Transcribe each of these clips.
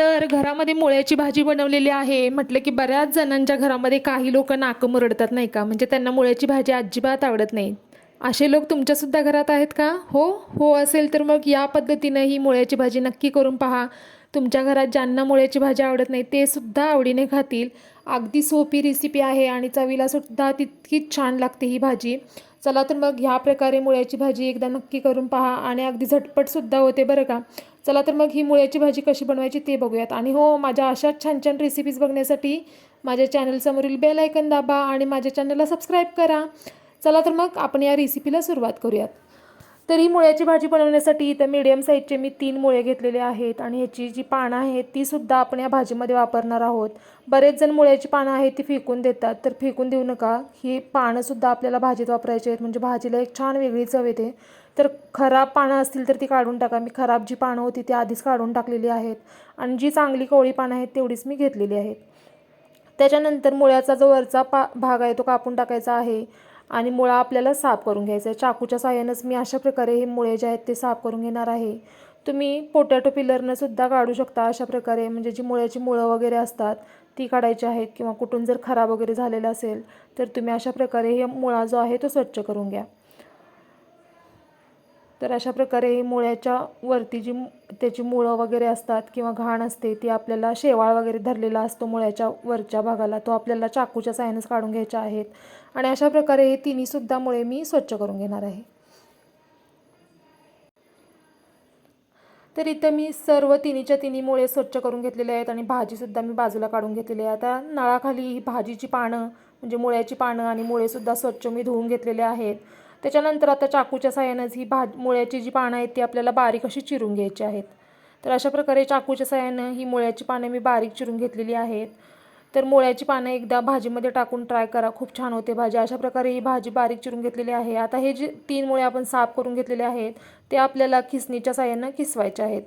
तर घरामध्ये मुळ्याची भाजी बनवलेली आहे. म्हटलं की बऱ्याच जणांच्या घरामध्ये काही लोक नाकं मुरडतात नाही का? म्हणजे त्यांना मुळ्याची भाजी अजिबात आवडत नाही. असे लोक तुमच्यासुद्धा घरात आहेत का? हो? हो असेल तर मग या पद्धतीनं ही मुळ्याची भाजी नक्की करून पहा. तुमच्या घरात ज्यांना मुळ्याची भाजी आवडत नाही ते सुद्धा आवडीने खातील. अगदी सोपी रेसिपी आहे आणि चवीला सुद्धा तितकीच छान लागते ही भाजी. चला तर मग ह्या प्रकारे मुळ्याची भाजी एकदा नक्की करून पहा आणि अगदी झटपटसुद्धा होते बरं का? चला तर मग ही मुळ्याची भाजी कशी बनवायची ते बघूयात. आणि हो माझ्या अशाच छान छान रेसिपीज बघण्यासाठी माझ्या चॅनलसमोरील बेल ऐकन दाबा आणि माझ्या चॅनलला सबस्क्राईब करा. चला तर मग आपण या रेसिपीला सुरुवात करूयात. तर ही मुळ्याची भाजी बनवण्यासाठी इथं मीडियम साईजचे मी तीन मुळे घेतलेले आहेत आणि ह्याची जी पानं आहेत तीसुद्धा आपण या भाजीमध्ये वापरणार आहोत. बरेच जण मुळ्याची पानं आहेत ती फेकून देतात. तर फेकून देऊ नका. ही पानंसुद्धा आपल्याला भाजीत वापरायची आहेत. म्हणजे भाजीला एक छान वेगळी चव येते. तर खराब पानं असतील तर ती काढून टाका. मी खराब जी पानं होती ती आधीच काढून टाकलेली आहेत. आणि जी चांगली कोवळी पानं आहेत तेवढीच मी घेतलेली आहेत. त्याच्यानंतर मुळ्याचा जो वरचा पा भाग आहे तो कापून टाकायचा आहे. आणि मुळा आपल्याला साफ करून घ्यायचा आहे. चाकूच्या साह्यानंच मी अशा प्रकारे हे मुळे जे आहेत ते साफ करून घेणार आहे. तुम्ही पोटॅटो पिलरनं सुद्धा काढू शकता अशा प्रकारे. म्हणजे जी मुळ्याची मुळं वगैरे असतात ती काढायची आहेत किंवा कुठून जर खराब वगैरे झालेलं असेल तर तुम्ही अशा प्रकारे हे मुळा जो आहे तो स्वच्छ करून घ्या. तर अशा प्रकारे मुळ्याच्या वरती जी त्याची मुळं वगैरे असतात किंवा घाण असते ती आपल्याला शेवाळ वगैरे धरलेला असतो मुळ्याच्या वरच्या भागाला. तो आपल्याला चाकूच्या सायनेच काढून घ्यायच्या आहेत. आणि अशा प्रकारे हे तिन्हीसुद्धा मुळे मी स्वच्छ करून घेणार आहे. तर इथं मी सर्व तिन्हीच्या तिन्ही मुळे स्वच्छ करून घेतलेले आहेत आणि भाजीसुद्धा मी बाजूला काढून घेतलेली आहे. आता नळाखाली ही भाजीची पानं म्हणजे मुळ्याची पानं आणि मुळेसुद्धा स्वच्छ मी धुवून घेतलेले आहेत. त्याच्यानंतर आता चाकूच्या साह्यानंच ही भाज मुळ्याची जी पानं आहेत ती आपल्याला बारीक अशी चिरून घ्यायची आहेत. तर अशा प्रकारे चाकूच्या साह्यानं ही मुळ्याची पानं मी बारीक चिरून घेतलेली आहेत. तर मुळ्याची पानं एकदा भाजीमध्ये टाकून ट्राय करा खूप छान होते भाजी. अशा प्रकारे ही भाजी बारीक चिरून घेतलेली आहे. आता हे जे तीन मुळे आपण साफ करून घेतलेले आहेत ते आपल्याला खिसणीच्या साह्यानं किसवायचे आहेत.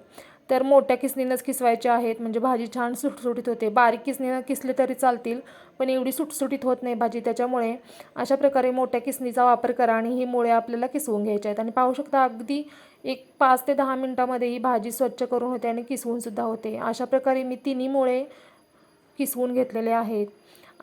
तर मोठ्या किसणीनंच किसवायचे आहेत. म्हणजे भाजी छान सुटसुटीत होते. बारीक किसणीनं किसले तरी चालतील पण एवढी सुटसुटीत होत नाही भाजी. त्याच्यामुळे अशा प्रकारे मोठ्या किसणीचा वापर करा आणि ही मुळे आपल्याला किसवून घ्यायचे आहेत. आणि पाहू शकता अगदी एक पाच ते दहा मिनटामध्ये ही भाजी स्वच्छ करून होते आणि किसवूनसुद्धा होते. अशा प्रकारे मी तिन्ही मुळे किसवून घेतलेले आहेत.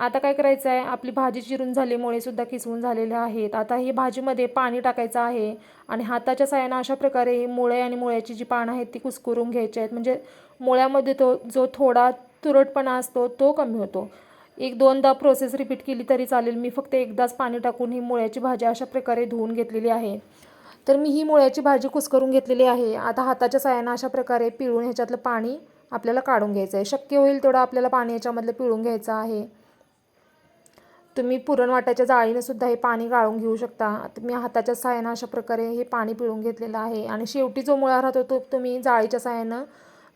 आता काय करायचं आहे आपली भाजी चिरून झाल्यामुळे सुद्धा किसवून झालेले आहेत. आता ही भाजीमध्ये पाणी टाकायचं आहे आणि हाताच्या साह्यानं अशा प्रकारे ही मुळे आणि मुळ्याची जी पानं आहेत ती कुस्करून घ्यायची आहेत. म्हणजे मुळ्यामध्ये तो जो थोडा तुरटपणा असतो तो कमी होतो. एक दोनदा प्रोसेस रिपीट केली तरी चालेल. मी फक्त एकदाच पाणी टाकून ही मुळ्याची भाजी अशा प्रकारे धुवून घेतलेली आहे. तर मी ही मुळ्याची भाजी कुस्करून घेतलेली आहे. आता हाताच्या साह्यानं अशा प्रकारे पिळून ह्याच्यातलं पाणी आपल्याला काढून घ्यायचं आहे शक्य होईल तेवढं आपल्याला पाणी याच्यामधलं पिळून घ्यायचं आहे. तुम्ही पुरण वाटायच्या जाळीने सुद्धा हे पाणी गाळून घेऊ शकता. तुम्ही हाताच्या साह्यानं अशा प्रकारे हे पाणी पिळून घेतलेलं आहे. आणि शेवटी जो मुळा राहतो तो तुम्ही जाळीच्या साह्यानं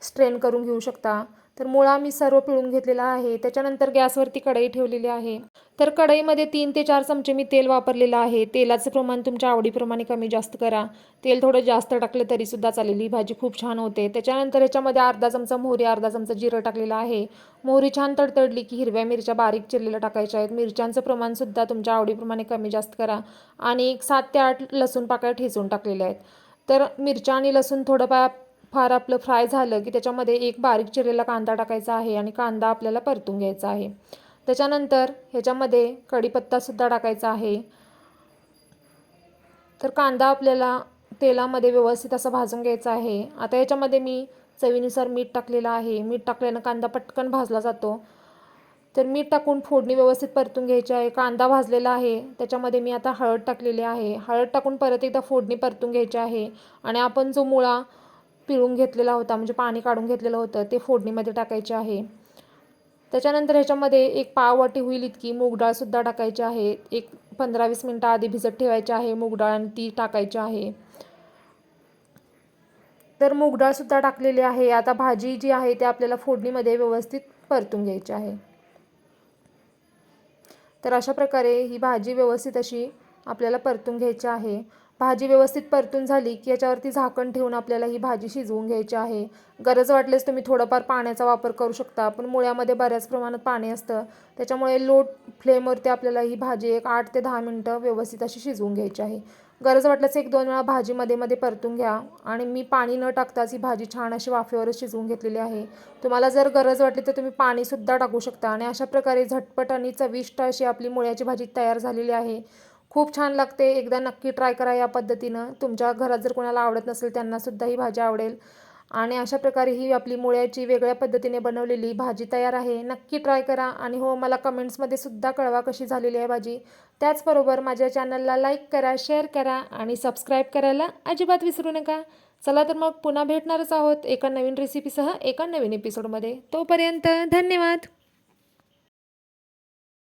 स्ट्रेन करून घेऊ शकता. तर मुळा मी सर्व पिळून घेतलेला आहे. त्याच्यानंतर गॅसवरती कढई ठेवलेली आहे. तर कढईमध्ये तीन ते चार चमचे मी तेल वापरलेलं आहे. तेलाचं प्रमाण तुमच्या आवडीप्रमाणे कमी जास्त करा. तेल थोडं जास्त टाकलं तरीसुद्धा चालेल. ही भाजी खूप छान होते. त्याच्यानंतर याच्यामध्ये अर्धा चमचा मोहरी अर्धा चमचा जिरं टाकलेलं आहे. मोहरी छान तडतडली की हिरव्या मिरच्या बारीक चिरलेल्या टाकायच्या आहेत. मिरच्यांचं प्रमाणसुद्धा तुमच्या आवडीप्रमाणे कमी जास्त करा. आणि एक सात ते आठ लसूण पाकळ्या ठेचून टाकलेल्या आहेत. तर मिरच्या आणि लसूण थोडं फार आपलं फ्राय झालं की त्याच्यामध्ये एक बारीक चिरलेला कांदा टाकायचा आहे आणि कांदा आपल्याला परतून घ्यायचा आहे. त्याच्यानंतर ह्याच्यामध्ये कढीपत्तासुद्धा टाकायचा आहे. तर कांदा आपल्याला तेलामध्ये व्यवस्थित असा भाजून घ्यायचा आहे. आता याच्यामध्ये मी चवीनुसार मीठ टाकलेलं आहे. मीठ टाकल्यानं कांदा पटकन भाजला जातो. तर मीठ टाकून फोडणी व्यवस्थित परतून घ्यायची आहे. कांदा भाजलेला आहे. त्याच्यामध्ये मी आता हळद टाकलेली आहे. हळद टाकून परत एकदा फोडणी परतून घ्यायची आहे. आणि आपण जो मुळा पिळून घेतलेला होता म्हणजे पाणी काढून घेतलेलं होतं ते फोडणीमध्ये टाकायचे आहे. त्याच्यानंतर ह्याच्यामध्ये एक पाववाटी होईल इतकी मूग डाळसुद्धा टाकायची आहे. एक पंधरा वीस मिनटं आधी भिजत ठेवायची आहे मूगडाळ आणि ती टाकायची आहे. तर मूगडाळसुद्धा टाकलेली आहे. आता भाजी जी आहे ते आपल्याला फोडणीमध्ये व्यवस्थित परतून घ्यायची आहे. तर अशा प्रकारे ही भाजी व्यवस्थित अशी आपल्याला परतून घ्यायची आहे. भाजी व्यवस्थित परतून झाली की याच्यावरती झाकण ठेवून आपल्याला ही भाजी शिजवून घ्यायची आहे. गरज वाटल्यास तुम्ही थोडंफार पाण्याचा वापर करू शकता. पण मुळ्यामध्ये बऱ्याच प्रमाणात पाणी असतं. त्याच्यामुळे लो फ्लेमवरती आपल्याला ही भाजी एक आठ ते दहा मिनटं व्यवस्थित अशी शिजवून घ्यायची आहे. गरज वाटल्यास एक दोन वेळा भाजी मध्ये मध्ये परतून घ्या आणि मी पाणी न टाकताच ही भाजी छान अशी वाफेवरच शिजवून घेतलेली आहे. तुम्हाला जर गरज वाटली तर तुम्ही पाणीसुद्धा टाकू शकता आणि अशा प्रकारे झटपट आणि चविष्ट अशी आपली मुळ्याची भाजी तयार झालेली आहे. खूप छान लागते. एकदा नक्की ट्राय करा या पद्धतीनं. तुमच्या घरात जर कोणाला आवडत नसेल त्यांनासुद्धा ही भाजी आवडेल. आणि अशा प्रकारे ही आपली मुळ्याची वेगळ्या पद्धतीने बनवलेली भाजी तयार आहे. नक्की ट्राय करा. आणि हो मला कमेंट्समध्ये सुद्धा कळवा कशी झालेली आहे भाजी. त्याचबरोबर माझ्या चॅनलला लाईक करा शेअर करा आणि सबस्क्राईब करायला अजिबात विसरू नका. चला तर मग पुन्हा भेटणारच आहोत एका नवीन रेसिपीसह एका नवीन एपिसोडमध्ये तोपर्यंत धन्यवाद!